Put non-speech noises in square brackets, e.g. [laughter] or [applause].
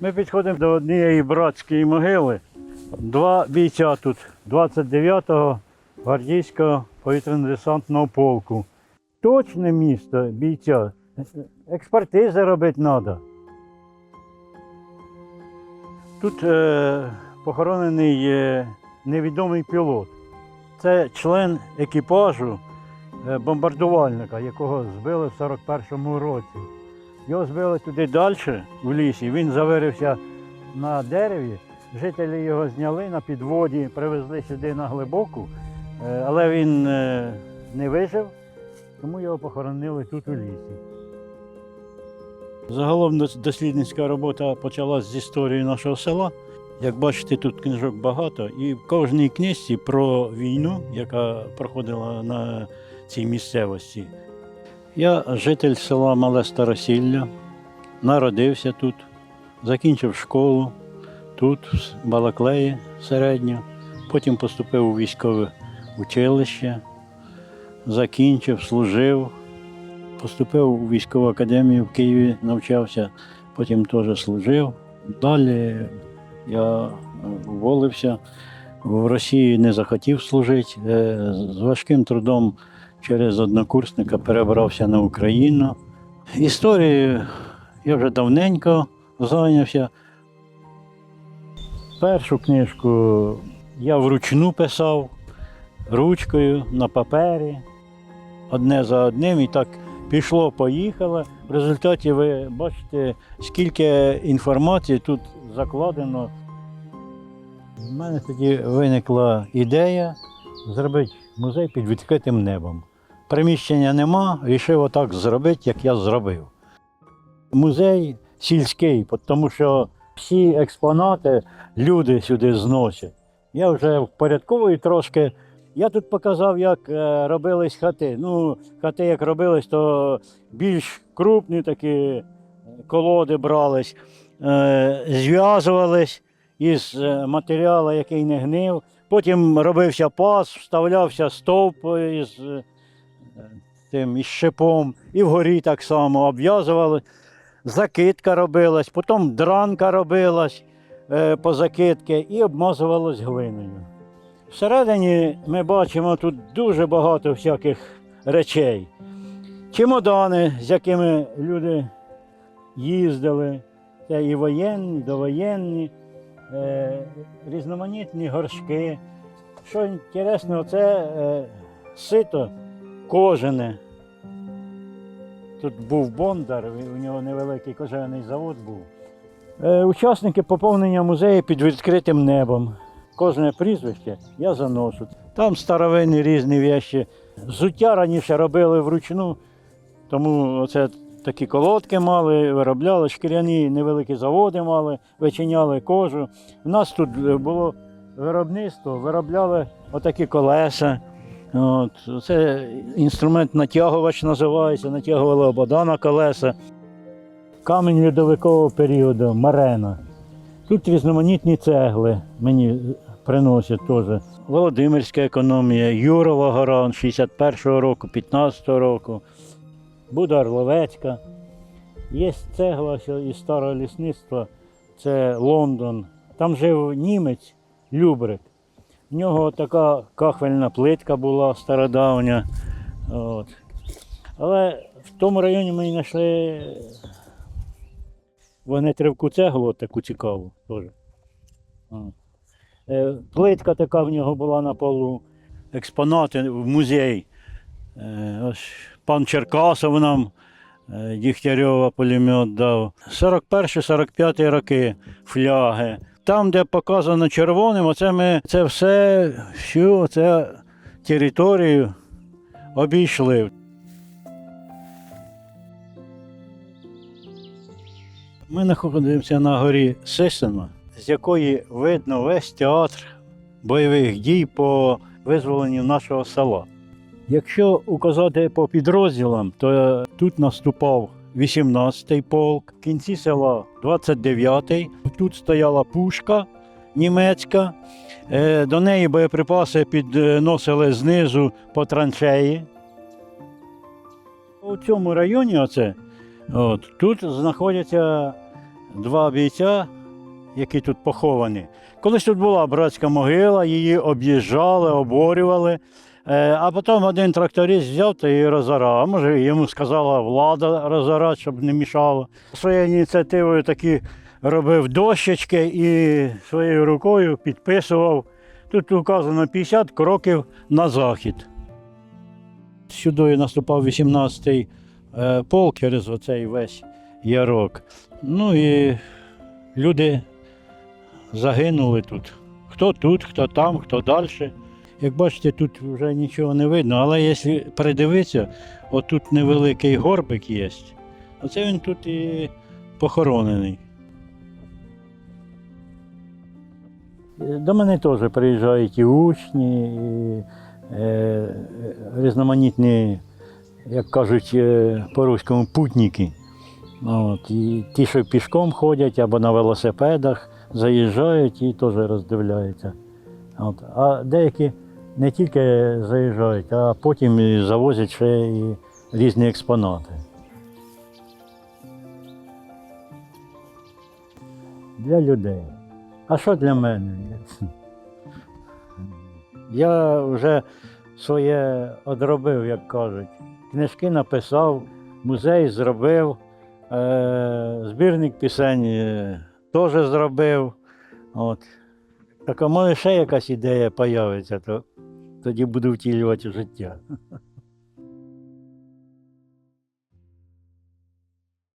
Ми підходимо до однієї братської могили. Два бійця тут 29-го гвардійського повітряно-десантного полку. Точне місто бійця. Експертизи робити треба. Тут е, похоронений е, невідомий пілот. Це член екіпажу е, бомбардувальника, якого збили в 41-му році. Його збили туди далі, в лісі. Він завирився на дереві. Жителі його зняли на підводі, привезли сюди на глибоку, е, але він е, не вижив, тому його похоронили тут у лісі. Загалом дослідницька робота почалась з історії нашого села. Як бачите, тут книжок багато, і в кожній книжці про війну, яка проходила на цій місцевості. Я житель села Мале Старосілля, народився тут, закінчив школу тут, в Балаклеї середню, потім поступив у військове училище, закінчив, служив, поступив у військову академію в Києві, навчався, потім теж служив. Далі я е, уволився. В Росії не захотів служити. Е, З важким трудом через однокурсника перебрався на Україну. Історією я вже давненько зайнявся. Першу книжку я вручну писав ручкою на папері, одне за одним, і так пішло, поїхало. В результаті ви бачите, скільки інформації тут закладено. У мене тоді виникла ідея зробити музей під відкритим небом. Приміщення нема, вирішив отак зробити, як я зробив. Музей сільський, тому що всі експонати люди сюди зносять. Я вже впорядковую трошки. Я тут показав, як е, робились хати. Ну, хати як робились, то більш крупні такі колоди брались, е, зв'язувались із е, матеріалу, який не гнив. Потім робився пас, вставлявся стовп із е, тим із шипом, і вгорі так само обв'язували. Закидка робилась, потім дранка робилась е, по закидки і обмазувалась глиною. Всередині ми бачимо тут дуже багато всяких речей. Чемодани, з якими люди їздили, це і воєнні, довоєнні, е, різноманітні горшки. Що інтересно, це е, сито кожене. Тут був Бондар, у нього невеликий кожаний завод був. Е, учасники поповнення музею під відкритим небом. Кожне прізвище я заношу. Там старовинні різні вещі. Зуття раніше робили вручну, тому це такі колодки мали, виробляли, шкіряні невеликі заводи мали, вичиняли кожу. У нас тут е, було виробництво, виробляли отакі колеса. От, це інструмент натягувач називається, натягували обода на колеса. Камінь льодовикового періоду, марена. Тут різноманітні цегли мені приносять теж. Володимирська економія, Юрова гора 61-го року, 15-го року, Буда Орловецька. Є цегла із старого лісництва, це Лондон. Там жив німець Любрик. В нього така кахвельна плитка була стародавня. От. Але в тому районі ми знайшли вогнетривку цеглу, таку цікаву теж. Е, Плитка така в нього була на полу. Експонати в музей. Е, Ось пан Черкасов нам е, Дігтярьова пулемет дав. 41-45 роки фляги. Там, де показано червоним, оце ми це все, всю це територію обійшли. Ми знаходимося на горі Сисина, з якої видно весь театр бойових дій по визволенню нашого села. Якщо указати по підрозділам, то тут наступав 18-й полк, в кінці села 29-й. Тут стояла пушка німецька. Е, До неї боєприпаси підносили знизу по траншеї. У цьому районі, оце, от, тут знаходяться два бійця, які тут поховані. Колись тут була братська могила, її об'їжджали, оборювали. Е, А потім один тракторист взяв та її розорав. А може йому сказала влада розорати, щоб не мішало. Своєю ініціативою такі робив дощечки і своєю рукою підписував. Тут указано 50 кроків на захід. Сюди наступав 18-й е, полк через оцей весь ярок. Ну і люди загинули тут. Хто тут, хто там, хто далі. Як бачите, тут вже нічого не видно, але якщо придивитися, отут невеликий горбик є. Оце він тут і похоронений. До мене теж приїжджають і учні, і е, різноманітні, як кажуть е, по-руському, путники. От, і ті, що пішком ходять або на велосипедах, заїжджають і теж роздивляються. От. А деякі не тільки заїжджають, а потім і завозять ще і різні експонати. Для людей. А що для мене? [laughs] Я вже своє одробив, як кажуть. Книжки написав, музей зробив, е- збірник пісень е, теж зробив. От. Так а може ще якась ідея з'явиться, то тоді буду втілювати в життя.